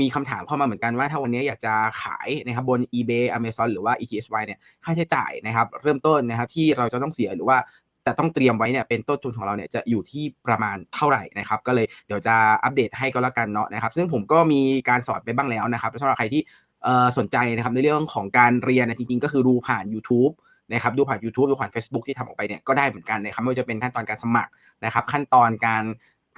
มีคำถามเข้ามาเหมือนกันว่าถ้าวันนี้อยากจะขายนะครับบน eBay Amazon หรือว่า ETSY เนี่ยค่าใช้จ่ายนะครับเริ่มต้นนะครับที่เราจะต้องเสียหรือว่าจะต้องเตรียมไว้เนี่ยเป็นต้นทุนของเราเนี่ยจะอยู่ที่ประมาณเท่าไหร่นะครับ ก็เลยเดี๋ยวจะอัปเดตให้ก็แล้วกันเนาะนะครับ ซึ่งผมก็มีการสอนไปบ้างแล้วนะครับสำหรับใครที่สนใจนะครับในเรื่องของการเรียนจริง ๆ ก็คือดูผ่าน YouTube นะครับดูผ่าน YouTube ดูผ่าน Facebook ที่ทำออกไปเนี่ยก็ได้เหมือนกันนะครับไม่ว่าจะเป็นขั้นตอนการสมัครนะครับ ขั้นตอนการ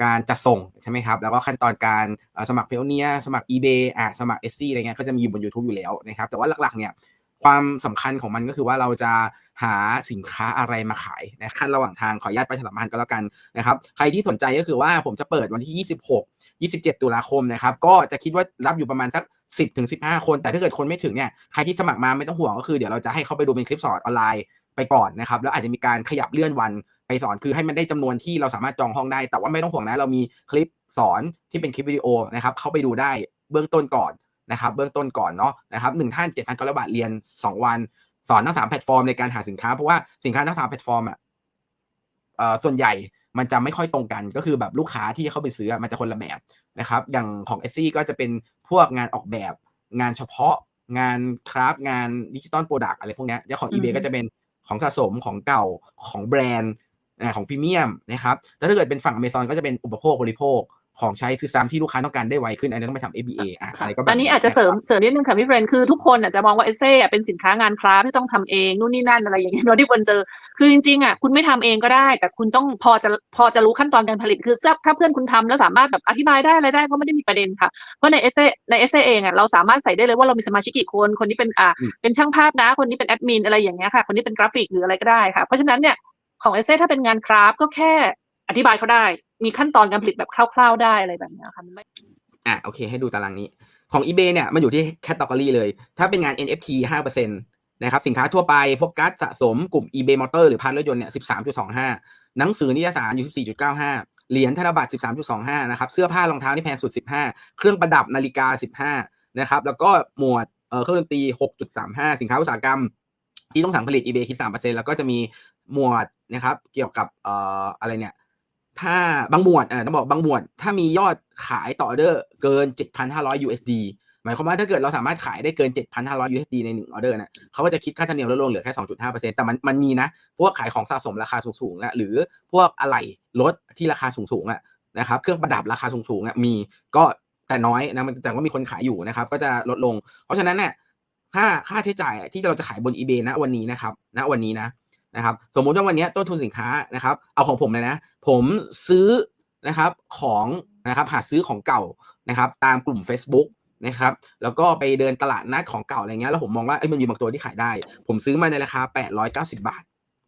การจัดส่งใช่ไหมครับ แล้วก็ขั้นตอนการสมัครเพลเนียสมัคร eBay อะสมัคร s ออะไรเงี้ยก็จะมีอยู่บน YouTube อยู่แล้วนะครับ แต่ว่าหลักๆเนี่ยความสำคัญของมันก็คือว่าเราจะหาสินค้าอะไรมาขายนะขั้นระหว่างทางขออนุญาตไปถลำพันก็แล้วกันนะครับ ใครที่สนใจก็คือว่าผมจะเปิดวันที่ 26 27 ตุลาคมนะครับ ก็จะคิดว่ารับอยู่ประมาณสัก 10ถึง15 คน แต่ถ้าเกิดคนไม่ถึงเนี่ยใครที่สมัครมาไม่ต้องห่วงก็คือเดี๋ยวเราจะให้เขาไปดูเป็นคลิปสอนออนไลน์ไปก่อนนะครับ แล้วอาจจะมีการขยับเลื่อนวัน ไปสอนคือให้มันได้จำนวนที่เราสามารถจองห้องได้ แต่ว่าไม่ต้องห่วงนะ เรามีคลิปสอนที่เป็นคลิปวิดีโอนะครับ เข้าไปดูได้เบื้องต้นก่อนนะครับ เบื้องต้นก่อนเนาะนะครับหนึ่งท่านเจ็ดพันเก้าร้อยบาทเรียนสองวัน สอนทั้งสามแพลตฟอร์มในการหาสินค้า เพราะว่าสินค้าทั้งสามแพลตฟอร์มอะเอ่อส่วนใหญ่มันจะไม่ค่อยตรงกันก็คือแบบลูกค้าที่เข้าไปซื้อมันจะคนละแบบนะครับ อย่างของเอซี่ก็จะเป็นพวกงานออกแบบงานเฉพาะงานคราฟงานดิจิตอลโปรดักต์อะไรพวกนี้แล้วของ eBay ก็จะเป็นของสะสมของเก่าของแบรนด์ ของพรีเมียมนะครับแต่ถ้าเกิดเป็นฝั่ง Amazon ก็จะเป็นอุปโภคบริโภคของใช้ซื้อซ้ำที่ลูกค้าต้องการได้ไวขึ้น อันนี้ต้องไปทำ FBA อะอะไรก็แบบอันนี้อาจจะเสริมเสริมนิดนึงค่ะพี่เฟรนคือทุกคนอาจจะมองว่าเอเซ่เป็นสินค้างานคราฟที่ต้องทำเองนู่นนี่นั่นอะไรอย่างเงี้ยเนาะที่คนเจอ คือจริงๆอะคุณไม่ทำเองก็ได้ แต่คุณต้องพอจะพอจะรู้ขั้นตอนการผลิตคือถ้าเพื่อนคุณทำแล้วสามารถแบบอธิบายได้อะไรได้ก็ไม่ได้มีประเด็นค่ะ เพราะในเอเซ่ในเอเซ่เองอะเราสามารถใส่ได้เลยว่าเรามีสมาชิกกี่คน คนนี้เป็นอ่าเป็นช่างภาพนะ คนนี้เป็นแอดมินอะไรอย่างเงี้ยค่ะ คนนี้เป็นกราฟิกหรืออะไรก็ได้ค่ะ เพราะฉะนั้นเนี่ย ของเอเซ่ถ้าเป็นงานคราฟก็แค่อธิบายเขาได้ มีขั้นตอนการผลิตแบบคร่าวๆได้อะไรแบบนี้ค่ะไม่อะโอเคให้ดูตารางนี้ ของ eBay เนี่ยมันอยู่ที่แคตตากรีเลย ถ้าเป็นงาน NFT 5%นะครับสินค้าทั่วไปพวกการ์ดสะสมกลุ่ม eBay Motor หรือพันรถยนต์เนี่ย13.25 หนังสือนิยสารอยู่ 14.95 เหรียญธนบัตร 13.25 นะครับ เสื้อผ้ารองเท้าที่แพงสุด 15 เครื่องประดับนาฬิกา 15 นะครับ แล้วก็หมวดเเครื่องดนตรี 6.35 สินค้าอุตสาหกรรม ที่ต้องสั่งผลิต eBay คิด3%แล้วก็จะมี หมวดนะครับ เกี่ยวกับเอ่ออะไรเนี่ย ถ้าบางหมวดอ่าต้องบอกบางหมวด ถ้ามียอดขายต่อออเดอร์เกิน 7,500 USD หมายความว่าถ้าเกิดเราสามารถขายได้เกิน 7,500 USD ใน1ออเดอร์นะเขาก็จะคิดค่าธรรมเนียมลดลงเหลือแค่ 2.5%แต่มันมันมีนะ พวกขายของสะสมราคาสูงๆนะหรือพวกอะไหล่รถที่ราคาสูงๆอะนะครับเครื่องประดับราคาสูงๆอะมีก็แต่น้อยนะมันแต่ว่ามีคนขายอยู่นะครับ ก็จะลดลง เพราะฉะนั้นเนี่ยค่าค่าใช้จ่ายที่เราจะขายบน eBay นะวันนี้นะครับณวันนี้นะ นะครับสมมุติว่าวันนี้ต้นทุนสินค้านะครับ เอาของผมเลยนะ ผมซื้อนะครับของนะครับหาซื้อของเก่านะครับตามกลุ่ม Facebook นะครับแล้วก็ไปเดินตลาดนัดของเก่าอะไรเงี้ยแล้วผมมองว่าไอ้มันมีบางตัวที่ขายได้ ผมซื้อมาในราคา 890 บาท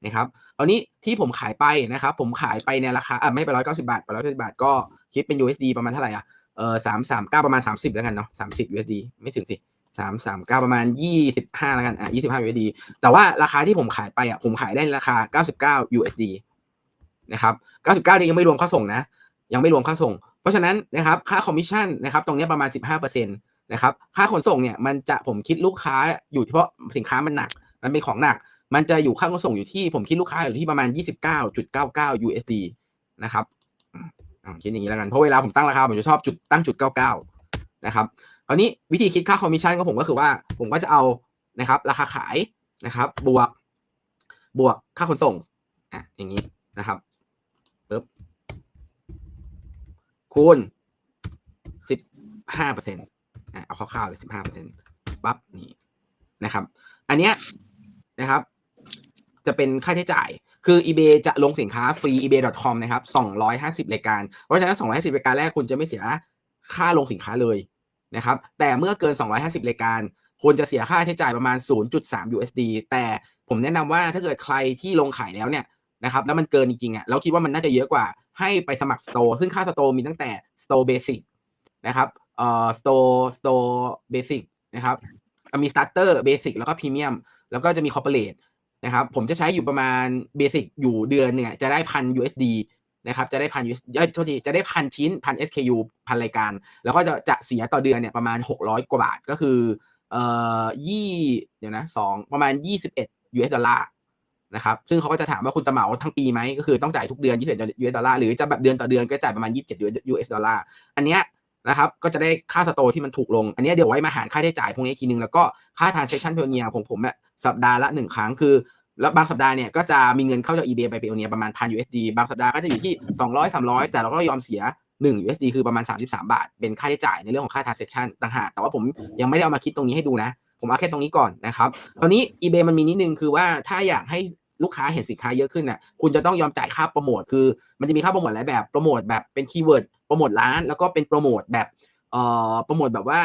นะครับตอนนี้ที่ผมขายไปนะครับ ผมขายไปในราคาอะไม่ไปร้อยเก้าสิบาทไปร้อยเก้าสิบาทก็คิดเป็น USD ประมาณเท่าไหร่อะเออสามสามเก้าประมาณสามสิบแล้วกันเนาะสามสิบ USD ไม่ถึงสิ สามสามเก้าประมาณยี่สิบห้าแล้วกันอะยี่สิบห้า USD แต่ว่าราคาที่ผมขายไปอะผมขายได้ราคาเก้าสิบเก้า USD นะครับเก้าสิบเก้านี่ยังไม่รวมค่าส่งนะ ยังไม่รวมค่าส่ง เพราะฉะนั้นนะครับค่าคอมมิชชั่นนะครับตรงนี้ประมาณสิบห้าเปอร์เซ็นต์นะครับค่าขนส่งเนี่ยมันจะผมคิดลูกค้าอยู่ที่เพาะสินค้ามันหนัก มันเป็นของหนัก มันจะอยู่ค่าขนส่งอยู่ที่ผมคิดลูกค้าอยู่ที่ประมาณยี่สิบเก้าจุดเก้าเก้า USD นะครับคิดอย่างนี้แล้วกันเพราะเวลาผมตั้งราคาผมจะชอบจุดตั้งจุดเก้าเก้านะครับ ราวนี้วิธีคิดค่าคอมมิชชั่นของผมก็คือว่าผมก็จะเอานะครับ ราคาขายนะครับ บวกบวกค่าขนส่งอะอย่างนี้นะครับปึ๊บคูณสิบห้าเปอร์เซ็นต์อะเอาคร่าวๆเลยสิบห้าเปอร์เซ็นต์ปั๊บนี่นะครับ อันเนี้ยนะครับ จะเป็นค่าใช้จ่ายคือ eBay จะลงสินค้าฟรี ebay.com นะครับ250 รายการ เพราะฉะนั้น 250 รายการแรกคุณจะไม่เสียค่าลงสินค้าเลย นะครับแต่เมื่อเกิน 250รายการควรจะเสียค่าใช้จ่ายประมาณ 0.3 USD แต่ผมแนะนำว่าถ้าเกิดใครที่ลงขายแล้วเนี่ยนะครับแล้วมันเกินจริงๆอะเราคิดว่ามันน่าจะเยอะกว่าให้ไปสมัคร Store ซึ่งค่า Store มีตั้งแต่ Store Basic นะครับเอ่อ Store Store Basic นะครับมี Starter Basic แล้วก็ Premium แล้วก็จะมี Corporate นะครับผมจะใช้อยู่ประมาณ Basic อยู่เดือนเนี่ยจะได้พัน USD นะครับจะได้พันยูเอ้ยโทษทีจะได้พันชิ้นพัน SKU พันรายการ แล้วก็จะจะเสียต่อเดือนเนี่ยประมาณ 600 กว่าบาทก็คือเอ่อยี่เดี๋ยวนะสองประมาณ 21 US ดอลลาร์นะครับซึ่งเขาก็จะถามว่าคุณจะเหมาทั้งปีไหมก็คือต้องจ่ายทุกเดือน21 US ดอลลาร์หรือจะแบบเดือนต่อเดือนก็จ่ายประมาณ 27 US ดอลลาร์อันเนี้ยนะครับก็จะได้ค่าสโตร์ที่มันถูกลง อันนี้เดี๋ยวไว้มาหารค่าใช้จ่ายพวกนี้อีกทีนึง แล้วก็ค่า transaction p a y o n e e r ของผมเนี่ยสัปดาห์ละหนึ่งครั้งคือ แล้วบางสัปดาห์เนี่ยก็จะมีเงินเข้าจาก eBay ไป p a y o n e e r ประมาณพัน USD บางสัปดาห์ก็จะอยู่ที่ 200 300 แต่เราก็ยอมเสีย 1 USD คือประมาณ 33 บาท เป็นค่าใช้จ่ายในเรื่องของค่า transaction ต่างหากแต่ว่าผมยังไม่ได้เอามาคิดตรงนี้ให้ดูนะ ผมเอาแค่ตรงนี้ก่อนนะครับตอนนี้ eBay มันมีนิดนึงคือว่าถ้าอยากให้ลูกค้าเห็นสินค้าเยอะขึ้นน่ะ คุณจะต้องยอมจ่ายค่าโปรโมท คือ มันจะมีค่าโปรโมทหลายแบบ โปรโมทแบบเป็นคีย์เวิร์ด โปรโมทร้าน แล้วก็เป็นโปรโมทแบบ เอ่อ โปรโมทแบบว่า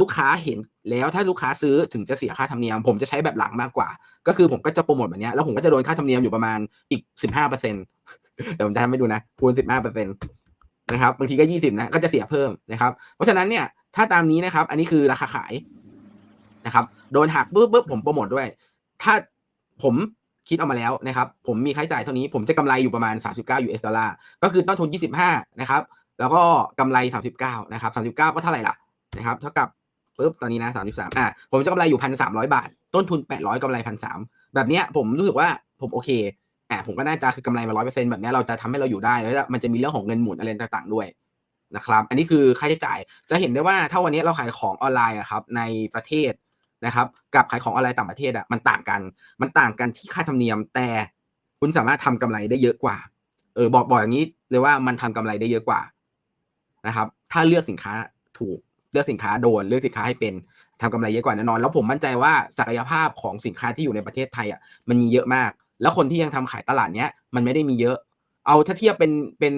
ลูกค้าเห็นแล้วถ้าลูกค้าซื้อถึงจะเสียค่าธรรมเนียม ผมจะใช้แบบหลังมากกว่า ก็คือผมก็จะโปรโมทแบบนี้แล้วผมก็จะโดนค่าธรรมเนียมอยู่ประมาณอีกสิบห้าเปอร์เซ็นต์เดี๋ยวผมจะทำให้ดูนะคูณสิบห้าเปอร์เซ็นต์นะครับบางทีก็ยี่สิบนะก็จะเสียเพิ่มนะครับ เพราะฉะนั้นเนี่ยถ้าตามนี้นะครับ อันนี้คือราคาขายนะครับ โดนหักปุ๊บปุ๊บผมโปรโมทด้วย ถ้าผมคิดออกมาแล้วนะครับ ผมมีค่าใช้จ่ายเท่านี้ ผมจะกำไรอยู่ประมาณ 39 US ดอลลาร์ ก็คือต้นทุน 25 นะครับ แล้วก็กำไร 39 นะครับ 39 ก็เท่าไหร่ล่ะนะครับ เท่ากับ ปุ๊บตอนนี้นะ33อะผมจะกำไรอยู่1,300บาท ต้นทุน800กำไร1,300แบบเนี้ยผมรู้สึกว่าผมโอเคอะผมก็น่าจะคือกำไรมา100%แบบเนี้ยเราจะทำให้เราอยู่ได้แล้วมันจะมีเรื่องของเงินหมุนอะไรต่างๆด้วยนะครับ อันนี้คือค่าใช้จ่ายจะเห็นได้ว่าถ้าวันนี้เราขายของออนไลน์อะครับในประเทศนะครับ กับขายของออนไลน์ต่างประเทศอะมันต่างกัน มันต่างกันที่ค่าธรรมเนียม แต่คุณสามารถทำกำไรได้เยอะกว่า เออบอกบอกอย่างนี้เลยว่ามันทำกำไรได้เยอะกว่านะครับ ถ้าเลือกสินค้าถูก ลือกสินค้าโดนเลือกสินค้าให้เป็นทำกำไรเยอะกว่าแน่นอน แล้วผมมั่นใจว่าศักยภาพของสินค้าที่อยู่ในประเทศไทยอะมันมีเยอะมาก แล้วคนที่ยังทำขายตลาดเนี้ยมันไม่ได้มีเยอะ เอาถ้าเทียบเป็นเป็น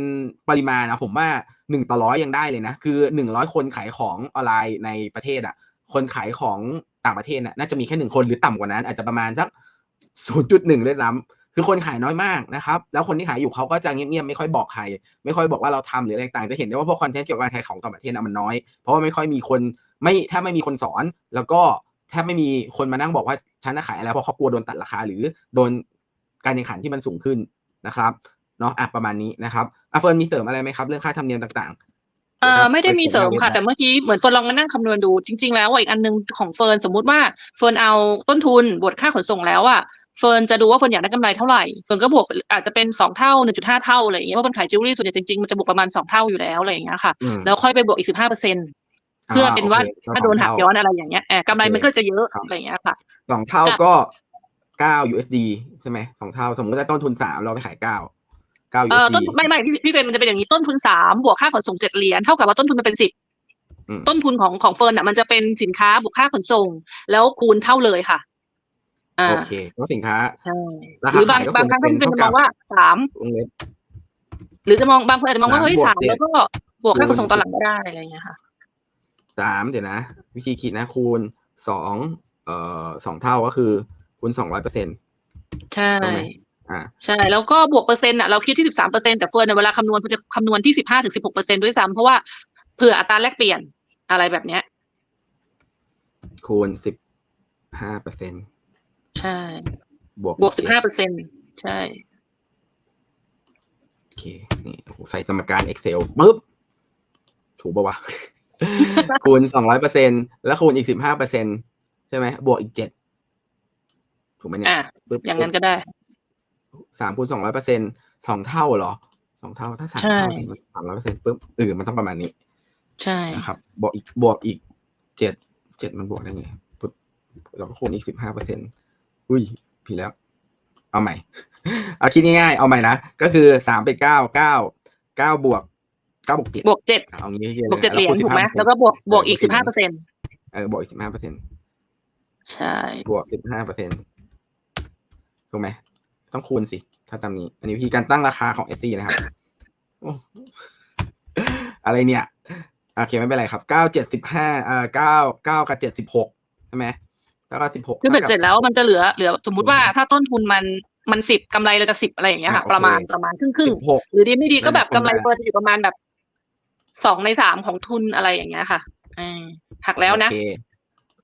ปริมาณนะผมว่าหนึ่งต่อร้อยยังได้เลยนะคือหนึ่งร้อยคนขายของออนไลน์ในประเทศอะคนขายของต่างประเทศน่ะน่าจะมีแค่หนึ่งคนหรือต่ำกว่านั้น อาจจะประมาณสักศูนย์จุดหนึ่งด้วยซ้ำ คือคนขายน้อยมากนะครับ แล้วคนที่ขายอยู่เขาก็จะเงียบๆไม่ค่อยบอกใคร ไม่ค่อยบอกว่าเราทำหรืออะไรต่างจะเห็นได้ว่าพวกคอนเทนต์เกี่ยวกับการขายของต่างประเทศน่ะมันน้อย เพราะว่าไม่ค่อยมีคนไม่แทบไม่มีคนสอน แล้วก็แทบไม่มีคนมานั่งบอกว่าฉันจะขายอะไรเพราะเขากลัวโดนตัดราคา หรือโดนการแข่งขันที่มันสูงขึ้นนะครับเนาะอะประมาณนี้นะครับอะเฟิร์นมีเสริมอะไรไหมครับเรื่องค่าธรรมเนียมต่างๆเออนะครับไม่ได้มีเสริมค่ะไปแต่เมื่อกี้เหมือนเฟิร์นลองมานั่งคำนวณดูจริง ๆ แล้วอะอีกอันหนึงของเฟิร์นสมมุติว่าเฟิร์นเอาต้นทุนบวกค่าขนส่งแล้วอะ เฟิร์นจะดูว่าเฟิร์นอยากได้กำไรเท่าไหร่เฟิร์นก็บวกอาจจะเป็นสองเท่าหนึ่งจุดห้าเท่าอะไรอย่างเงี้ยเพราะเฟิร์นขายจิวเวลรี่ส่วนใหญ่จริงๆมันจะบวกประมาณสองเท่าอยู่แล้วอะไรอย่างเงี้ยค่ะอืมแล้วค่อยไปบวกอีกสิบห้าเปอร์เซ็นเพื่อเป็นว่าโคถ้าโดนหักย้อนอะไรอย่างเงี้ยเออกำไรโอเคมันก็จะเยอะครับอะไรอย่างเงี้ยค่ะสองเท่ากับก็เก้า USD ใช่ไหมสองเท่าสมมติว่าต้นทุนสามเราไปขายเก้าเก้าเออ USD ต้นไม่ไม่พี่พี่เฟรนมันจะเป็นอย่างนี้ต้นทุนสามบวกค่าขนส่งเจ็ดเหรียญเท่ากับว่าต้นทุนมันเป็นสิบอืมต้นทุนของของเฟิร์นอะมันจะเป็นสินค้าบวกค่าขนส่ง แล้วคูณเท่าเลยค่ะอ่า โอเคเพราะสินค้าใช่ราหคารือบางขายก็บางครั้งควรก็จะเป็นเป็นจะมองเท่ากับว่าสามวงเล็บหรือจะมองบางคนอาจจะมองว่าสามเฮ้ยบวกสามเจ็ดแล้วก็บวกค่าขนส่งคูณตอนหลังก็ได้อะไรอย่างเงี้ยค่ะสามเดี๋ยวนะ วิธีคิดนะ คูณสองเอ่อสองเท่าก็คือคูณสองร้อยเปอร์เซ็นต์ใช่ถูกไหมอ่าใช่ แล้วก็บวกเปอร์เซ็นต์อะเราคิดที่สิบสามเปอร์เซ็นต์แต่เฟิร์นเนี่ยเวลาคำนวณมันจะคำนวณที่สิบห้าถึงสิบหกเปอร์เซ็นต์ด้วยซ้ำเพราะว่าเผื่ออัตราแลกเปลี่ยนอะไรแบบเนี้ยคูณสิบห้าเปอร์เซ็นต์ ใช่ บวกบวกสิบห้าเปอร์เซ็นต์ใช่ โอเค นี่โอ้โหใส่สมการ Excel ปุ๊บ ถูกปะวะ คูณสองร้อยเปอร์เซ็นแล้วคูณอีกสิบห้าเปอร์เซ็นใช่ไหม บวกอีกเจ็ดถูกไหมเนี่ยอะปึ๊บอย่างนั้นก็ได้สามคูณสองร้อยเปอร์เซ็นสองเท่าเหรอสองเท่า ถ้าสามใช่เท่าถึงสามร้อยเปอร์เซ็นปุ๊บเออมันต้องประมาณนี้ ใช่นะครับ บวกอีกบวกอีกเจ็ดเจ็ดมันบวกได้ไงปุ๊บเราก็คูณอีกสิบห้าเปอร์เซ็น อุ้ยผิดแล้ว เอาใหม่ เอาคิดง่ายๆ เอาใหม่นะ ก็คือสามเป็นเก้าเก้าเก้าบวกเก้าบวกเจ็ดบวกเจ็ดเอางี้ให้บวกเจ็ดเหรียญแวคูณถูกไหม15%แล้วก็บวกบวกอีกสิบห้าเปอร์เซ็นต์เออบวกอีกสิบห้าเปอร์เซ็นใช่ บวกสิบห้าเปอร์เซ็นถูกไหม ต้องคูณสิ ถ้าตามนี้ อันนี้วิธีการตั้งราคาของเอซีนะครับโอ้อะไรเนี่ยโอเคไม่เป็นไรครับเก้าเจ็ดสิบห้าเอ่อเก้าเก้ากับเจ็ดสิบหกใช่ไหม แล้วก็สิบหกคือเบ็ดเสร็จแล้วมันจะเหลือเหลือสมมุติว่าถ้าต้นทุนมันมันสิบกำไรเราจะสิบอะไรอย่างเงี้ยค่ะ ประมาณประมาณครึ่งครึ่งสิบหกๆหรือดีไม่ดีก็แบบประกำมาณไรเฟิร์นจะอยู่ประมาณแบบสองในสามของทุนอะไรอย่างเงี้ยค่ะอ่าหักแล้วนะโอเค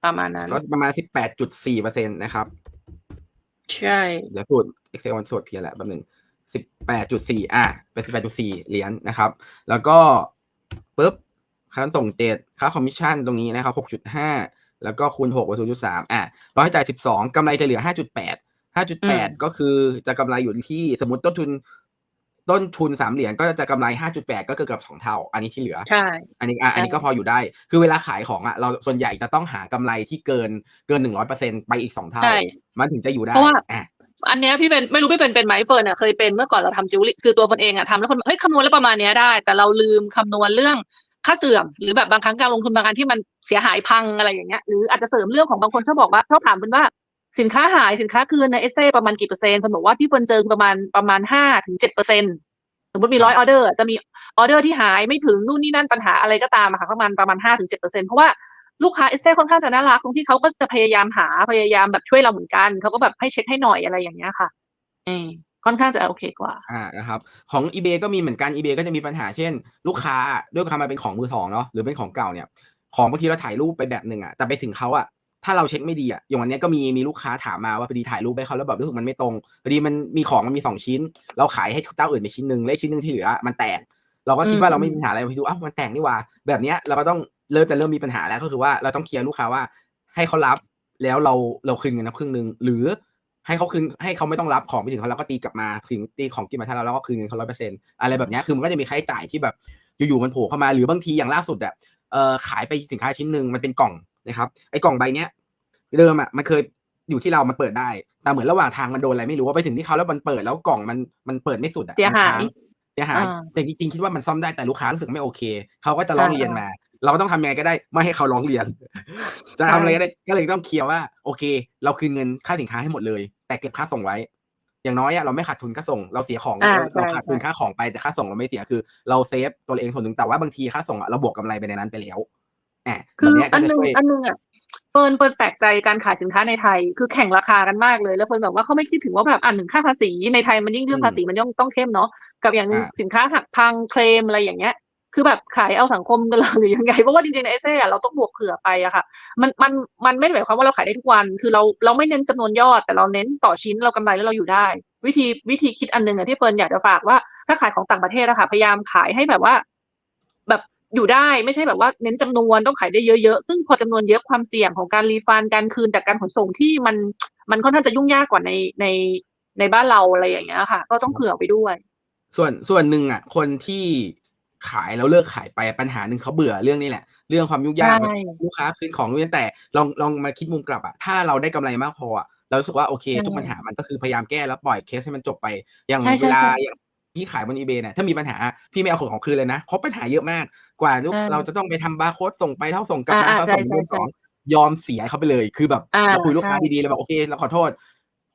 ประมาณนั้นก็ประมาณสิบแปดจุดสี่เปอร์เซ็นต์นะครับ ใช่เดี๋ยวสูตร Excel มันสูตรเพียงแหละแป๊บหนึงสิบแปดจุดสี่อะเป็นสิบแปดจุดสี่เหรียญนะครับ แล้วก็ปุ๊บค่าส่งเจ็ดค่าคอมมิชชั่นตรงนี้นะครับหกจุดห้า แล้วก็คูณหกบวกศูนย์จุดสามอะร้อยจ่ายสิบสองกำไรจะเหลือห้าจุดแปดห้าจุดแปดก็คือจะกำไรอยู่ที่สมมติต้นทุน ต้นทุนสามเหรียญก็จะกำไรห้าจุดแปดก็เกือบกับสองเท่า อันนี้ที่เหลือใช่อันนี้อะอันนี้ก็พออยู่ได้ คือเวลาขายของอะเราส่วนใหญ่จะต้องหากำไรที่เกินเกินหนึ่งร้อยเปอร์เซ็นไปอีกสองเท่าใช่มันถึงจะอยู่ได้เพราะว่าอะอันเนี้ยพี่เป็นไม่รู้พี่เป็นเป็นไหมเฟิร์นอะเคยเป็นเมื่อก่อนเราทำจิวเวลรี่คือตัวเฟิร์นเองอะทำแล้วคนบอกเฮ้ยคำนวณแล้วประมาณเนี้ยได้ แต่เราลืมคำนวณเรื่อง ค่าเสื่อม หรือแบบบางครั้งการลงทุนบางอันที่มันเสียหายพังอะไรอย่างเงี้ยหรืออาจจะเสริมเรื่องของบางคนชอบบอกว่าชอบถามเป็นว่าสินค้าหายสินค้าคืนในเอเซ่ประมาณกี่เปอร์เซ็นต์คนบอกว่าที่เฟิร์นเจอคือประมาณประมาณห้าถึงเจ็ดเปอร์เซ็นต์สมมติมีร้อยออเดอร์จะมีออเดอร์ที่หายไม่ถึงนู่นนี่นั่นปัญหาอะไรก็ตามอะค่ะประมาณประมาณห้าถึงเจ็ดเปอร์เซ็นต์เพราะว่าลูกค้าเอเซ่ค่อนข้างจะน่ารักตรงที่เขาก็จะพยายามหาพยายามแบบช่วยเราเหมือนกันเขาก็แบบให้เช็คให้หน่อยอะไรอย่างเงี้ยค่ะเออ ค่อนข้างจะโอเคกว่าอ่านะครับของ eBay ก็มีเหมือนกัน eBay ก็จะมีปัญหาเช่น ลูกค้าด้วยความมันเป็นของมือสองเนาะหรือเป็นของเก่าเนี่ยของบางทีเราถ่ายรูปไปแบบหนึ่งอะแต่ไปถึงเขาอะถ้าเราเช็คไม่ดีอะอย่างวันเนี้ยก็มีมีลูกค้าถามมาว่าพอดีถ่ายรูปไปเขาแล้วแบบรู้สึกมันไม่ตรงพอดีมันมีของมันมีสองชิ้น เราขายให้เจ้าอื่นไปชิ้นหนึ่งและอีกชิ้นหนึ่งที่เหลือมันแตกเราก็คิดว่าอืมเราไม่มีปัญหาอะไรพอดูอ้าวมันแตกนี่หว่า แบบเนี้ยเราก็ต้องเริ่มจะเริ่มมีปัญหาแล้วก็คือว่าเราต้องเคลียร์ลูกค้าว่าให้เขารับแล้วเราเราคืนเงินนะครึ่งหนึ่งหรือ ให้เขาคืนให้เขาไม่ต้องรับของไปถึงเขาแล้วก็ตีกลับมาถึงตีของกินมาทางเราแล้วก็คืนเงินเขาร้อยเปอร์เซ็นต์อะไรแบบเนี้ยคือมันก็จะมีค่าใช้จ่ายที่แบบอยู่ๆมันโผล่เข้ามาหรือบางทีอย่างล่าสุดอะเอ่อขายไปสินค้าชิ้นหนึ่งมันเป็นกล่องนะครับไอ้กล่องใบเนี้ยเดิมอะมันเคยอยู่ที่เรามันเปิดได้ แต่เหมือนระหว่างทางมันโดนอะไรไม่รู้ว่าไปถึงที่เขาแล้วมันเปิดแล้วกล่องมันมันเปิดไม่สุดอะเสียหายมันค้งเสียหายอ่าแต่จริงๆคิดว่ามันซ่อมได้แต่ลูกค้ารู้สึกไม่โอเคเขาก็จะร้องอ่าเรียนมา เราก็ต้องทำยังไงก็ได้ไม่ให้เขาร้องเรียน จะทำอะไรก็ได้ก็เลยต้องเคลียร์ว่า โอเค เราคืนเงินค่าสินค้าให้หมดเลย แต่เก็บค่าส่งไว้ อย่างน้อยอะเราไม่ขาดทุนค่าส่ง เราเสียของอ่าเราใช่ขาดทุนใช่ค่าของไปแต่ค่าส่งเราไม่เสียคือ เราเซฟตัวเราเองส่วนหนึ่งแต่ว่าบางทีค่าส่งอะเราบวกกำไรไปในนั้นไปแล้วแอบคือแบบเนี้ยอัก็นจะหนึงช่วยอันหนึงอะเฟิร์นเฟิร์นแปลกใจการขายสินค้าในไทย คือแข่งราคากันมากเลย แล้วเฟิร์นแบบว่าเขาไม่คิดถึงว่าแบบอันหนึ่งค่าภาษีในไทยมันยิ่งเรื่องอืมภาษีมันย่อมต้องเข้มเนาะกับอย่างหนึ่งอ่าสินค้าหักพังเคลมอะไรอย่างเงี้ย คือแบบขายเอาสังคมกันเลยหรือยังไง เพราะว่าจริงๆในเอเซ่เราต้องบวกเผื่อไปอะค่ะ มันมันมันไม่ได้หมายความว่าเราขายได้ทุกวัน คือเราเราไม่เน้นจำนวนยอด แต่เราเน้นต่อชิ้นเรากำไรแล้วเราอยู่ได้ วิธีวิธีคิดอันหนึ่งอะที่เฟิร์นอยากจะฝากว่าถ้าขายของต่างประเทศอะค่ะพยายามขายให้แบบว่า แบบอยู่ได้ไม่ใช่แบบว่าเน้นจำนวนต้องขายได้เยอะๆ ซึ่งพอจำนวนเยอะความเสี่ยงของการรีฟันการคืนจากการขนส่งที่มันมันค่อนข้างจะยุ่งยากกว่าในในในบ้านเราอะไรอย่างเงี้ยค่ะ ก็ต้องเผื่อไปด้วย ส่วนส่วนหนึ่งอะ คนที่ ขายแล้วเลิกขายไปปัญหาหนึ่งเขาเบื่อเรื่องนี้แหละ เรื่องความยุ่งยากใช่แบบลูกค้าคืนของนู่นนแต่ลองลองมาคิดมุมกลับอะถ้าเราได้กำไรมากพออะเรารู้สึกว่าโอเคใช่ทุกปัญหามันก็คือพยายามแก้แล้วปล่อยเคสให้มันจบไปอย่างใช่ใช่เวลาใช่อย่างพี่ขายบนอีเบเนี่ยถ้ามีปัญหาพี่ไม่เอาของของคืนเลยนะ เพราะปัญหาเยอะมากกว่าลูกอ่าเราจะต้องไปทำบาร์โค้ดส่งไปเท่าส่งกลับมาอ่าเขาใช่ส่งใช่เดือนใช่สองยอมเสียเขาไปเลย คือแบบอ่าเราคุยลูกค้าใช่ดีๆเลยแบบโอเคเราขอโทษ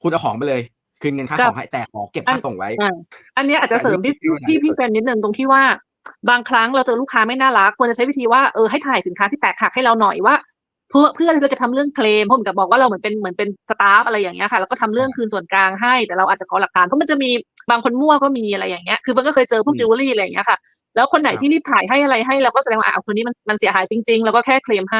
คุณเอาของไปเลยคืนเงินค่ากับของให้แต่ขอเก็บค่าส่งไว้อ่าอันเนี้ยอาจจะเสริมพี่อันนี้คือพี่ปัญหาที่สุพี่ดแฟนนิดนึงตรงที่ว่า บางครั้งเราเจอลูกค้าไม่น่ารักควรจะใช้วิธีว่าเออให้ถ่ายสินค้าที่แตกหักให้เราหน่อยว่าเพื่อเพื่อที่เราจะทำเรื่องเคลมเพราะเหมือนกับบอกว่าเราเหมือนเป็นเหมือนเป็นสตาฟอะไรอย่างเงี้ยค่ะแล้วก็ทำเรื่องคืนส่วนกลางให้แต่เราอาจจะขอหลักฐานเพราะมันจะมีบางคนมั่วก็มีอะไรอย่างเงี้ยคือมันก็เคยเจอพวกอืมจิวเวลรี่อะไรอย่างเงี้ยค่ะ แล้วคนไหนครับที่รีบถ่ายให้อะไรให้เราก็แสดงว่าอะคนนี้มันมันเสียหายจริงๆ แล้วก็แค่เคลมให้